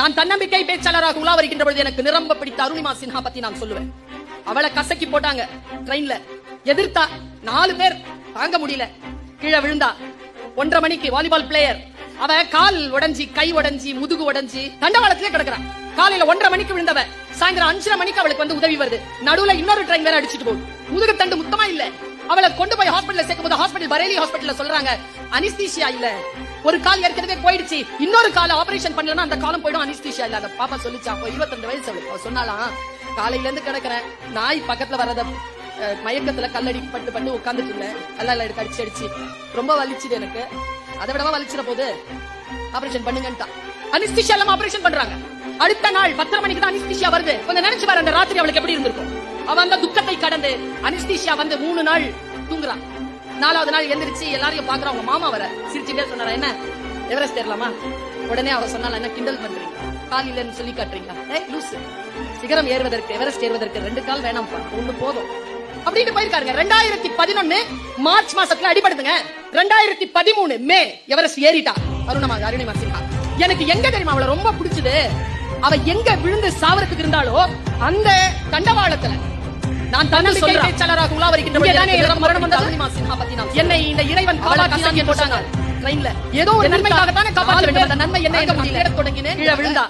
நான் தன்னம்பிக்கை பேச்சாளராக உலா வருகின்ற பொழுது எனக்கு நிரம்ப பிடித்த அருணிமா சின்ஹா பத்தி நான் சொல்லுவேன். அவளை கசக்கி போட்டாங்க ட்ரெயின்ல எதிர்த்தா நாலு பேர் தாங்க முடியல. கீழே விழுந்தா ஒன்றரை மணிக்கு வாலிபால் பிளேயர் அவ கால் உடஞ்சி கை உடைஞ்சி முதுகு உடஞ்சி தண்டவாளத்திலே கிடக்குறான். காலையில ஒன்றரை மணிக்கு விழுந்தவ சாயந்தரம் அஞ்சரை மணிக்கு அவளுக்கு வந்து உதவி வருது. நடுவுல இன்னொரு ட்ரெயின் வேற அடிச்சிட்டு போகுது. முதுகு தண்டு முத்தமா இல்ல. அவளை கொண்டு போய் ஹாஸ்பிட்டல் சேர்க்கும் போது ஹாஸ்பிட்டல் பரேலி ஹாஸ்பிடல்ல சொல்றாங்க அனிஸ்தீசியா இல்ல. ஒரு கால் ஏற்கனவே போயிடுச்சு. இன்னொரு கால ஆபரேஷன் பண்ணலன்னா அந்த காலம் போயிடும். அனிஸ்தீசியா இல்ல. அந்த பாப்பா சொல்லிச்சா அப்போ இருபத்தஞ்சு வயசு அவளுக்கு. சொன்னாலாம் காலையில இருந்து கிடக்குறேன். நாய் பக்கத்துல வரத மயக்கத்துல கல்லடி பட்டு பட்டு உட்காந்துட்டு இருந்தேன். கல்லால எடுத்து அடிச்சு அடிச்சு. ரொம்ப வலிச்சுது எனக்கு. அதை விடவா வலிச்சிட போது ஆபரேஷன் பண்ணுங்கன்ட்டா அனிஸ்தீஷியா இல்லாம ஆபரேஷன் பண்றாங்க. அடுத்த நாள் பத்தரை மணிக்கு தான் அனிஸ்திஷியா வருது. கொஞ்சம் நினைச்சு பாரு அந்த ராத்திரி அவளுக்கு எப்படி இருந்திருக்கும்? அவ அந்த துக்கத்தை கடந்து அனிஸ்திஷியா வந்து மூணு நாள் தூங்குறான். நாலாவது நாள் எந்திரிச்சு எல்லாரையும் பாக்குறான் அவங்க மாமா வர. சிரிச்சுட்டே சொன்னாரா என்ன? எவரெஸ்ட் ஏறலாமா உடனே அவ சொன்னால என்ன கிண்டல் பண்றீங்க? கால் இல்லைன்னு சொல்லி காட்டுறீங்களா? லூசு. சிகரம் ஏறுவதற்கு எவரெஸ்ட் ஏறுவதற்கு ரெண்டு கால் வேணாம்ப்பா. ஒண்ணு போதும். அப்படின்னு போயிருக்காருங்க. ரெண்டாயிரத்தி பதினொன்னு மார்ச் மாசத்துல அடிபடுதுங்க. ரெண்டாயிரத்தி பதிமூணு மே எவரெஸ்ட் ஏறிட்டா அருணமா அருணிமா சின்ஹா எனக்கு எங்க தெரியுமா? அவளை ரொம்ப பிடிச்சது. அவ எங்க விழுந்து சாவறதுக்கு இருந்தாலோ அந்த தண்டவாளத்துல. நான் தன்னம்பிக்கை பேச்சாளராக உலா வருகின்ற மரணம் வந்தது? என்னை இந்த இறைவன் காப்பாற்றி போட்டாங்க. ட்ரெயின்ல ஏதோ ஒரு நன்மைக்காகத்தானே காப்பாற்ற வேண்டும். அந்த நன்மை என்ன தொடங்கினேன். விழுந்தா.